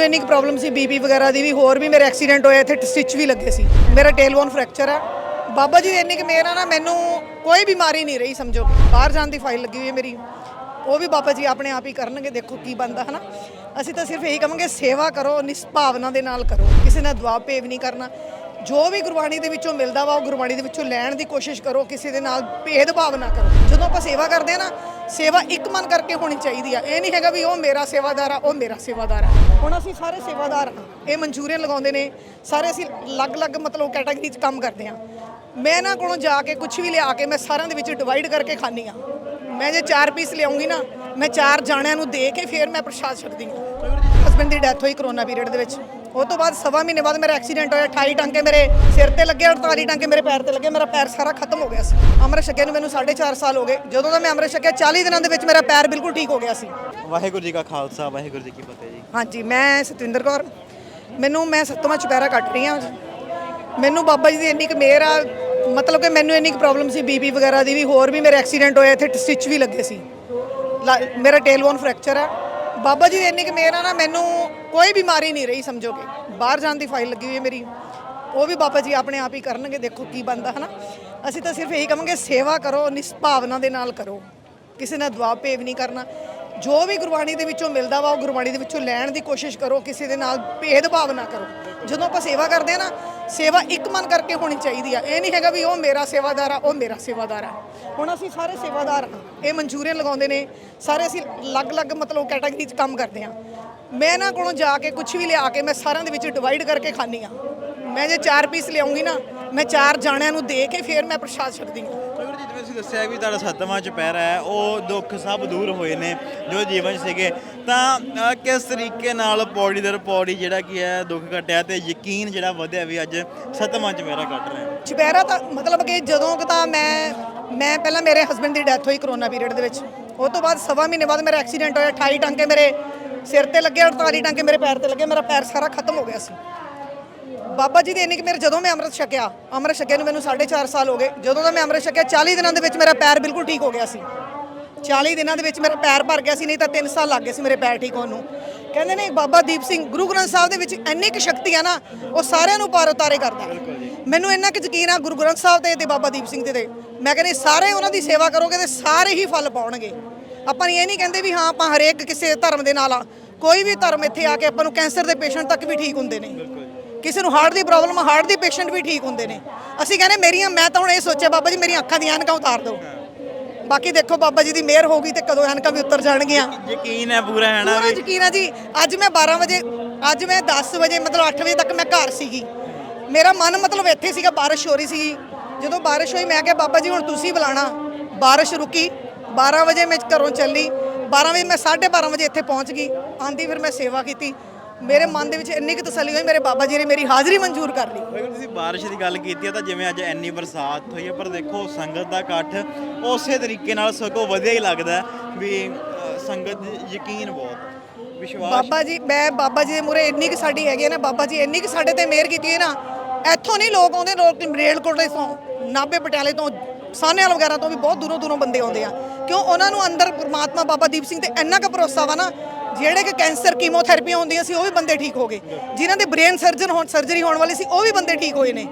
ਮੈਨੂੰ ਇੰਨੀ ਪ੍ਰੋਬਲਮ ਸੀ, ਬੀਪੀ ਵਗੈਰਾ ਦੀ ਵੀ, ਹੋਰ ਵੀ ਮੇਰੇ ਐਕਸੀਡੈਂਟ ਹੋਇਆ ਇੱਥੇ ਸਟਿਚ ਵੀ ਲੱਗੇ ਸੀ। ਮੇਰਾ ਟੇਲਬੋਨ ਫ੍ਰੈਕਚਰ ਹੈ ਬਾਬਾ ਜੀ ਦੀ ਇੰਨੀ ਕਿ ਮੇਰਾ ਨਾ, ਮੈਨੂੰ ਕੋਈ ਬਿਮਾਰੀ ਨਹੀਂ ਰਹੀ, ਸਮਝੋ। ਬਾਹਰ ਜਾਣ ਦੀ ਫਾਈਲ ਲੱਗੀ ਹੋਈ ਹੈ ਮੇਰੀ। ਉਹ ਵੀ ਬਾਬਾ ਜੀ ਆਪਣੇ ਆਪ ਹੀ ਕਰਨਗੇ, ਦੇਖੋ ਕੀ ਬੰਦਾ ਹਨਾ? ਅਸੀਂ ਤਾਂ ਸਿਰਫ ਇਹੀ ਕਹਾਂਗੇ, ਸੇਵਾ ਕਰੋ, ਨਿਸਭਾਵਨਾ ਦੇ ਨਾਲ ਕਰੋ। ਕਿਸੇ ਨਾਲ ਦਬਾਅ ਭੇਵ ਨਹੀਂ ਕਰਨਾ। ਜੋ ਵੀ ਗੁਰਬਾਣੀ ਦੇ ਵਿੱਚੋਂ ਮਿਲਦਾ ਵਾ, ਉਹ ਗੁਰਬਾਣੀ ਦੇ ਵਿੱਚੋਂ ਲੈਣ ਦੀ ਕੋਸ਼ਿਸ਼ ਕਰੋ, ਕਿਸੇ ਦੇ ਨਾਲ ਭੇਦਭਾਵ ਨਾ ਕਰੋ। ਜਦੋਂ ਆਪਾਂ ਸੇਵਾ ਕਰਦੇ ਆ ਨਾ, ਸੇਵਾ ਇੱਕ ਮਨ ਕਰਕੇ ਹੋਣੀ ਚਾਹੀਦੀ ਆ। ਇਹ ਨਹੀਂ ਹੈਗਾ ਵੀ ਉਹ ਮੇਰਾ ਸੇਵਾਦਾਰ ਆ, ਉਹ ਮੇਰਾ ਸੇਵਾਦਾਰ ਆ। ਹੁਣ ਅਸੀਂ ਸਾਰੇ ਸੇਵਾਦਾਰ ਹਾਂ। ਇਹ ਮਨਚੂਰੀਅਨ ਲਗਾਉਂਦੇ ਨੇ। ਸਾਰੇ ਅਸੀਂ ਅਲੱਗ-ਅਲੱਗ ਮਤਲਬ ਕੈਟਾਗਰੀ 'ਚ ਕੰਮ ਕਰਦੇ ਹਾਂ। ਮੈਂ ਇਹਨਾਂ ਕੋਲੋਂ ਜਾ ਕੇ ਕੁਝ ਵੀ ਲਿਆ ਕੇ ਮੈਂ ਸਾਰਿਆਂ ਦੇ ਵਿੱਚ ਡਿਵਾਈਡ ਕਰਕੇ ਖਾਂਦੀ ਹਾਂ। ਮੈਂ ਜੇ ਚਾਰ ਪੀਸ ਲਿਆਉਂਗੀ ਨਾ, ਮੈਂ ਚਾਰ ਜਾਣਿਆਂ ਨੂੰ ਦੇ ਕੇ ਫਿਰ ਮੈਂ ਪ੍ਰਸ਼ਾਦ ਛੱਡਦੀ ਹਾਂ। ਹਸਬੰਡ ਦੀ ਡੈਥ ਹੋਈ ਕਰੋਨਾ ਪੀਰੀਅਡ ਦੇ ਵਿੱਚ। ਉਹ ਤੋਂ ਬਾਅਦ ਸਵਾ ਮਹੀਨੇ ਬਾਅਦ ਮੇਰਾ ਐਕਸੀਡੈਂਟ ਹੋਇਆ 28 ਟਾਂਕੇ ਮੇਰੇ ਸਿਰ ਤੇ ਲੱਗੇ 48 ਟਾਂਕੇ ਮੇਰੇ ਪੈਰ ਤੇ ਲੱਗੇ ਮੇਰਾ ਪੈਰ ਸਾਰਾ ਖਤਮ ਹੋ ਗਿਆ ਸੀ। ਅੰਮ੍ਰਿਤ ਛਕੇ ਨੂੰ ਮੈਨੂੰ 4.5 ਸਾਲ ਹੋ ਗਏ। ਜਦੋਂ ਦਾ ਮੈਂ ਅੰਮ੍ਰਿਤ ਛਕਿਆ 40 ਦਿਨਾਂ ਦੇ ਵਿੱਚ ਮੇਰਾ ਪੈਰ ਬਿਲਕੁਲ ਠੀਕ ਹੋ ਗਿਆ ਸੀ। ਵਾਹਿਗੁਰੂ ਜੀ ਕਾ ਖਾਲਸਾ ਵਾਹਿਗੁਰੂ ਜੀ ਕੀ ਫਤਿਹ ਜੀ। ਹਾਂਜੀ ਮੈਂ ਸਤਵਿੰਦਰ ਕੌਰ। ਮੈਨੂੰ ਮੈਂ ਸੱਤਵਾਂ ਚੁਪਹਿਰਾ ਕੱਟ ਰਹੀ ਹਾਂ। ਮੈਨੂੰ ਬਾਬਾ ਜੀ ਦੀ ਇੰਨੀ ਕੁ ਮਿਹਰ ਆ ਮਤਲਬ ਕਿ ਮੈਨੂੰ ਇੰਨੀ ਕੁ ਪ੍ਰੋਬਲਮ ਸੀ ਬੀਪੀ ਵਗੈਰਾ ਦੀ ਵੀ ਹੋਰ ਵੀ ਮੇਰੇ ਐਕਸੀਡੈਂਟ ਹੋਇਆ ਇੱਥੇ ਸਟਿਚ ਵੀ ਲੱਗੇ ਸੀ। ਮੇਰਾ ਟੇਲਬੋਨ ਫ੍ਰੈਕਚਰ ਹੈ ਬਾਬਾ ਜੀ ਦੀ ਇੰਨੀ ਕੁ ਮਿਹਰ ਆ ਨਾ ਮੈਨੂੰ ਕੋਈ ਬਿਮਾਰੀ ਨਹੀਂ ਰਹੀ, ਸਮਝੋਗੇ? ਬਾਹਰ ਜਾਣ ਦੀ ਫਾਈਲ ਲੱਗੀ ਹੋਈ ਹੈ ਮੇਰੀ। ਉਹ ਵੀ ਬਾਬਾ ਜੀ ਆਪਣੇ ਆਪ ਹੀ ਕਰਨਗੇ, ਦੇਖੋ ਕੀ ਬੰਦਾ ਹਨਾ? ਅਸੀਂ ਤਾਂ ਸਿਰਫ ਇਹੀ ਕਹਾਂਗੇ, ਸੇਵਾ ਕਰੋ, ਨਿਸਭਾਵਨਾ ਦੇ ਨਾਲ ਕਰੋ। ਕਿਸੇ ਨਾਲ ਦਬਾਅ ਭੇਵ ਨਹੀਂ ਕਰਨਾ। ਜੋ ਵੀ ਗੁਰਬਾਣੀ ਦੇ ਵਿੱਚੋਂ ਮਿਲਦਾ ਵਾ, ਉਹ ਗੁਰਬਾਣੀ ਦੇ ਵਿੱਚੋਂ ਲੈਣ ਦੀ ਕੋਸ਼ਿਸ਼ ਕਰੋ, ਕਿਸੇ ਦੇ ਨਾਲ ਭੇਦਭਾਵ ਨਾ ਕਰੋ। ਜਦੋਂ ਆਪਾਂ ਸੇਵਾ ਕਰਦੇ ਆ ਨਾ, ਸੇਵਾ ਇੱਕ ਮਨ ਕਰਕੇ ਹੋਣੀ ਚਾਹੀਦੀ ਆ। ਇਹ ਨਹੀਂ ਹੈਗਾ ਵੀ ਉਹ ਮੇਰਾ ਸੇਵਾਦਾਰ ਆ, ਉਹ ਮੇਰਾ ਸੇਵਾਦਾਰ ਆ। ਹੁਣ ਅਸੀਂ ਸਾਰੇ ਸੇਵਾਦਾਰ ਹਾਂ ਇਹ ਮਨਜ਼ੂਰੀਆਂ ਲਗਾਉਂਦੇ ਨੇ। ਸਾਰੇ ਅਸੀਂ ਅਲੱਗ-ਅਲੱਗ ਮਤਲਬ ਕੈਟਾਗਰੀ 'ਚ ਕੰਮ ਕਰਦੇ ਆ। ਮੈਂ ਇਹਨਾਂ ਕੋਲੋਂ ਜਾ ਕੇ ਕੁਝ ਵੀ ਲਿਆ ਕੇ ਮੈਂ ਸਾਰਿਆਂ ਦੇ ਵਿੱਚ ਡਿਵਾਈਡ ਕਰਕੇ ਖਾਂਦੀ ਆ ਮੈਂ ਜੇ ਚਾਰ ਪੀਸ ਲਿਆਉਂਗੀ ਨਾ ਮੈਂ ਚਾਰ ਜਾਣਿਆਂ ਨੂੰ ਦੇ ਕੇ ਫਿਰ ਮੈਂ ਪ੍ਰਸ਼ਾਦ ਛਕਦੀ ਹਾਂ। ਜੀ ਜਿਵੇਂ ਤੁਸੀਂ ਦੱਸਿਆ ਵੀ ਤੁਹਾਡਾ ਸੱਤਵਾਂ ਚੁਪਹਿਰਾ ਹੈ ਉਹ ਦੁੱਖ ਸਭ ਦੂਰ ਹੋਏ ਨੇ ਜੋ ਜੀਵਨ 'ਚ ਸੀਗੇ। ਤਾਂ ਅ, ਕਿਸ ਤਰੀਕੇ ਨਾਲ ਪੌੜੀ ਦਰ ਪੌੜੀ ਜਿਹੜਾ ਕੀ ਹੈ ਦੁੱਖ ਘਟਿਆ ਤੇ ਯਕੀਨ ਜਿਹੜਾ ਵਧਿਆ ਵੀ ਅੱਜ ਸੱਤਵਾਂ ਚੁਪਹਿਰਾ ਕੱਟ ਰਹੇ ਹਾਂ? ਚੁਪਹਿਰਾ ਤਾਂ ਮਤਲਬ ਕਿ ਜਦੋਂ ਕੁ ਤਾਂ ਮੈਂ ਮੈਂ ਪਹਿਲਾਂ ਮੇਰੇ ਹਸਬੰਡ ਦੀ ਡੈਥ ਹੋਈ ਕਰੋਨਾ ਪੀਰੀਅਡ ਦੇ ਵਿੱਚ। ਉਹ ਤੋਂ ਬਾਅਦ ਸਵਾ ਮਹੀਨੇ ਬਾਅਦ ਮੇਰਾ ਐਕਸੀਡੈਂਟ ਹੋਇਆ 28 ਟਾਂਕੇ ਮੇਰੇ ਸਿਰ ਤੇ ਲੱਗੇ 48 ਟਾਂਕੇ ਮੇਰੇ ਪੈਰ ਤੇ ਲੱਗੇ, ਮੇਰਾ ਪੈਰ ਸਾਰਾ ਖਤਮ ਹੋ ਗਿਆ ਸੀ। ਬਾਬਾ ਜੀ ਦੇ ਇੰਨੀ ਕਿ ਮੇਰੇ, ਜਦੋਂ ਮੈਂ ਅੰਮ੍ਰਿਤ ਛਕਿਆ ਅੰਮ੍ਰਿਤ ਛਕਿਆ ਨੂੰ ਮੈਨੂੰ 4.5 ਸਾਲ ਹੋ ਗਏ, ਜਦੋਂ ਦਾ ਮੈਂ ਅੰਮ੍ਰਿਤ ਛਕਿਆ 40 ਦਿਨਾਂ ਦੇ ਵਿੱਚ ਮੇਰਾ ਪੈਰ ਬਿਲਕੁਲ ਠੀਕ ਹੋ ਗਿਆ ਸੀ। 40 ਦਿਨਾਂ ਦੇ ਵਿੱਚ ਮੇਰਾ ਪੈਰ ਭਰ ਗਿਆ ਸੀ, ਨਹੀਂ ਤਾਂ 3 ਸਾਲ ਲੱਗ ਗਏ ਸੀ ਮੇਰੇ ਪੈਰ ਠੀਕ ਹੋਣ ਨੂੰ। ਕਹਿੰਦੇ ਨੇ, ਬਾਬਾ ਦੀਪ ਸਿੰਘ, ਗੁਰੂ ਗ੍ਰੰਥ ਸਾਹਿਬ ਦੇ ਵਿੱਚ ਇੰਨੀ ਕੁ ਸ਼ਕਤੀ ਆ ਨਾ, ਉਹ ਸਾਰਿਆਂ ਨੂੰ ਪਾਰ ਉਤਾਰੇ ਕਰਦਾ। ਮੈਨੂੰ ਇੰਨਾ ਕੁ ਯਕੀਨ ਆ ਗੁਰੂ ਗ੍ਰੰਥ ਸਾਹਿਬ ਤੇ ਤੇ ਬਾਬਾ ਦੀਪ ਸਿੰਘ ਤੇ ਤੇ। ਮੈਂ ਕਹਿੰਦੇ ਸਾਰੇ ਉਹਨਾਂ ਦੀ ਸੇਵਾ ਕਰੋਗੇ ਤੇ ਸਾਰੇ ਹੀ ਫਲ ਪਾਉਣਗੇ। ਆਪਾਂ ਇਹ ਨਹੀਂ ਕਹਿੰਦੇ ਵੀ ਹਾਂ ਆਪਾਂ ਹਰੇਕ ਕਿਸੇ ਧਰਮ ਦੇ ਨਾਲ ਆ। ਕੋਈ ਵੀ ਧਰਮ ਇੱਥੇ ਆ ਕੇ ਆਪਾਂ ਨੂੰ ਕੈਂਸਰ ਦੇ ਪੇਸ਼ੈਂਟ ਤੱਕ ਵੀ ਠੀਕ ਹੁੰਦੇ ਨੇ। ਕਿਸੇ ਨੂੰ ਹਾਰਟ ਦੀ ਪ੍ਰੋਬਲਮ ਹਾਰਟ ਦੀ ਪੇਸ਼ੈਂਟ ਵੀ ਠੀਕ ਹੁੰਦੇ ਨੇ। ਅਸੀਂ ਕਹਿੰਦੇ ਮੇਰੀਆਂ ਮੈਂ ਤਾਂ ਹੁਣ ਇਹ ਸੋਚਿਆ ਬਾਬਾ ਜੀ ਮੇਰੀਆਂ ਅੱਖਾਂ ਦੀਆਂ ਐਨਕਾਂ ਉਤਾਰ ਦਿਓ। ਬਾਕੀ ਦੇਖੋ ਬਾਬਾ ਜੀ ਦੀ ਮਿਹਰ ਹੋਊਗੀ ਤੇ ਕਦੋਂ ਐਨਕਾਂ ਵੀ ਉਤਰ ਜਾਣਗੀਆਂ। ਯਕੀਨ ਹੈ ਪੂਰਾ ਹੈ ਨਾ ਪੂਰਾ ਯਕੀਨ ਆ ਜੀ ਅੱਜ ਮੈਂ 12 ਵਜੇ ਅੱਜ ਮੈਂ 10 ਵਜੇ ਮਤਲਬ 8 ਵਜੇ ਤੱਕ ਮੈਂ ਘਰ ਸੀਗੀ। ਮੇਰਾ ਮਨ ਮਤਲਬ ਇੱਥੇ ਸੀਗਾ ਬਾਰਿਸ਼ ਹੋ ਰਹੀ ਸੀ ਜਦੋਂ ਬਾਰਿਸ਼ ਹੋਈ ਮੈਂ ਕਿਹਾ ਬਾਬਾ ਜੀ ਹੁਣ ਤੁਸੀਂ ਬੁਲਾਣਾ ਬਾਰਿਸ਼ ਰੁਕੀ। 12 ਵਜੇ ਮੈਂ ਘਰੋਂ ਚੱਲੀ। 12 ਵਜੇ ਮੈਂ 12:30 ਵਜੇ ਇੱਥੇ ਪਹੁੰਚ ਗਈ। ਆਂਦੀ ਫਿਰ ਮੈਂ ਸੇਵਾ ਕੀਤੀ। ਮੇਰੇ ਮਨ ਦੇ ਵਿੱਚ ਇੰਨੀ ਕੁ ਤਸੱਲੀ ਹੋਈ ਮੇਰੇ ਬਾਬਾ ਜੀ ਨੇ ਮੇਰੀ ਹਾਜ਼ਰੀ ਮਨਜ਼ੂਰ ਕਰ ਲਈ। ਵਾਹਿਗੁਰੂ ਤੁਸੀਂ ਬਾਰਿਸ਼ ਦੀ ਗੱਲ ਕੀਤੀ ਹੈ ਤਾਂ ਜਿਵੇਂ ਅੱਜ ਇੰਨੀ ਬਰਸਾਤ ਹੋਈ ਹੈ ਪਰ ਦੇਖੋ ਸੰਗਤ ਦਾ ਇਕੱਠ ਉਸੇ ਤਰੀਕੇ ਨਾਲ ਸਗੋਂ ਵਧੀਆ ਹੀ ਲੱਗਦਾ ਹੈ ਵੀ ਅ, ਸੰਗਤ ਦੀ ਯਕੀਨ ਬਹੁਤ ਵਿਸ਼ਵਾਸ ਬਾਬਾ ਜੀ ਮੈਂ ਬਾਬਾ ਜੀ ਦੇ ਮੂਰੇ ਇੰਨੀ ਕਿ ਸਾਡੀ ਹੈਗੀ ਹੈ ਨਾ ਬਾਬਾ ਜੀ ਇੰਨੀ ਕਿ ਸਾਡੇ ਤੇ ਮਿਹਰ ਕੀਤੀ ਹੈ ਨਾ ਇੱਥੋਂ ਨਹੀਂ ਲੋਕ ਆਉਂਦੇ ਲੋਕ ਰੇਲਕੋਟਲੇ ਤੋਂ ਨਾਭੇ ਪਟਿਆਲੇ ਤੋਂ ਸਾਹਨੇਵਾਲ ਵਗੈਰਾ ਤੋਂ ਵੀ ਬਹੁਤ ਦੂਰੋਂ ਦੂਰੋਂ ਬੰਦੇ ਆਉਂਦੇ ਆ। ਕਿਉਂ? ਉਹਨਾਂ ਨੂੰ ਅੰਦਰ ਪ੍ਰਮਾਤਮਾ ਬਾਬਾ ਦੀਪ ਸਿੰਘ ਤੇ ਇੰਨਾ ਕੁ ਭਰੋਸਾ ਵਾ ਨਾ ਜਿਹੜੇ ਕਿ ਕੈਂਸਰ ਕੀਮੋਥੈਰੇਪੀ ਹੁੰਦੀਆਂ ਸੀ ਉਹ ਵੀ ਬੰਦੇ ਠੀਕ ਹੋ ਗਏ। ਜਿਨ੍ਹਾਂ ਦੇ ਬ੍ਰੇਨ ਸਰਜਨ ਹੋਣ ਸਰਜਰੀ ਹੋਣ ਵਾਲੀ ਸੀ ਉਹ ਵੀ ਬੰਦੇ ਠੀਕ ਹੋਏ ਨੇ।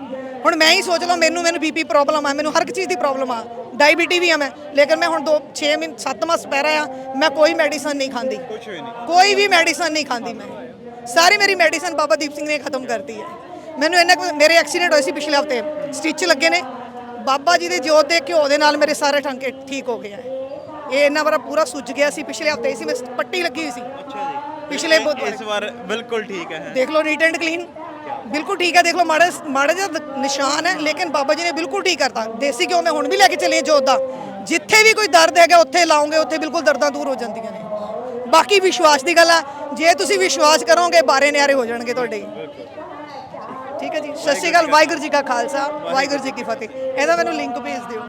ਹੁਣ ਮੈਂ ਹੀ ਸੋਚ ਲਵਾਂ ਮੈਨੂੰ ਮੈਨੂੰ ਬੀਪੀ ਪ੍ਰੋਬਲਮ ਆ ਮੈਨੂੰ ਹਰ ਇੱਕ ਚੀਜ਼ ਦੀ ਪ੍ਰੋਬਲਮ ਆ। ਡਾਇਬੀਟੀ ਵੀ ਆ ਮੈਂ ਲੇਕਿਨ ਮੈਂ ਹੁਣ 2 6 ਮਹੀਨੇ 7 ਮਾਸ ਪੈਰਾ ਆ ਮੈਂ ਕੋਈ ਮੈਡੀਸਨ ਨਹੀਂ ਖਾਂਦੀ। ਕੁਝ ਹੋਈ ਨਹੀਂ। ਕੋਈ ਵੀ ਮੈਡੀਸਨ ਨਹੀਂ ਖਾਂਦੀ ਮੈਂ। ਸਾਰੀ ਮੇਰੀ ਮੈਡੀਸਨ ਬਾਬਾ ਦੀਪ ਸਿੰਘ ਨੇ ਖਤਮ ਕਰਤੀ ਹੈ। ਮੈਨੂੰ ਇਹਨਾਂ ਮੇਰੇ ਐਕਸੀਡੈਂਟ ਹੋਏ ਸੀ ਪਿਛਲੇ ਹਫ਼ਤੇ ਸਟਿਚ ਲੱਗੇ ਨੇ। ਬਾਬਾ ਜੀ ਦੇ ਜੋਤ ਦੇ ਘਿਓ ਦੇ ਨਾਲ ਮੇਰੇ ਸਾਰੇ ਟਾਂਕੇ ਠੀਕ ਹੋ ਗਏ ਆ। ਇਹ ਇਹਨਾਂ ਵਾਰਾ ਪੂਰਾ ਸੁੱਜ ਗਿਆ ਸੀ ਪਿਛਲੇ ਹਫ਼ਤੇ ਸੀ ਮੈਂ ਪੱਟੀ ਲੱਗੀ ਹੋਈ ਸੀ। ਅੱਛਾ ਜੀ। ਪਿਛਲੇ ਇਸ- ਵਾਰ ਬਿਲਕੁਲ ਠੀਕ ਹੈ। ਦੇਖ ਲਓ ਨੀਟ ਐਂਡ ਕਲੀਨ ਬਿਲਕੁਲ ਠੀਕ ਹੈ ਦੇਖ ਲਓ ਮਾੜਾ ਮਾੜਾ ਜਿਹਾ ਦ- ਨਿਸ਼ਾਨ ਹੈ ਲੇਕਿਨ ਬਾਬਾ ਜੀ ਨੇ ਬਿਲਕੁਲ ਠੀਕ ਕਰਤਾ। ਦੇਸੀ ਘਿਓ ਮੈਂ ਹੁਣ ਵੀ ਲੈ ਕੇ ਚੱਲੀ ਜੋਤ ਦਾ। ਜਿੱਥੇ ਵੀ ਕੋਈ ਦਰਦ ਹੈਗਾ ਉੱਥੇ ਲਾਉਂਗੇ ਉੱਥੇ ਬਿਲਕੁਲ ਦਰਦਾਂ ਦੂਰ ਹੋ ਜਾਂਦੀਆਂ ਨੇ। ਬਾਕੀ ਵਿਸ਼ਵਾਸ ਦੀ ਗੱਲ ਆ ਜੇ ਤੁਸੀਂ ਵਿਸ਼ਵਾਸ ਕਰੋਗੇ ਬਾਰੇ ਨਿਆਰੇ ਹੋ ਜਾਣਗੇ ਤੁਹਾਡੇ। ਠੀਕ ਹੈ ਜੀ? ਸਤਿ ਸ਼੍ਰੀ ਅਕਾਲ, ਵਾਹਿਗੁਰੂ ਜੀ ਕਾ ਖਾਲਸਾ, ਵਾਹਿਗੁਰੂ ਜੀ ਕੀ ਫਤਿਹ। ਇਹਦਾ ਮੈਨੂੰ ਲਿੰਕ ਭੇਜ ਦਿਓ।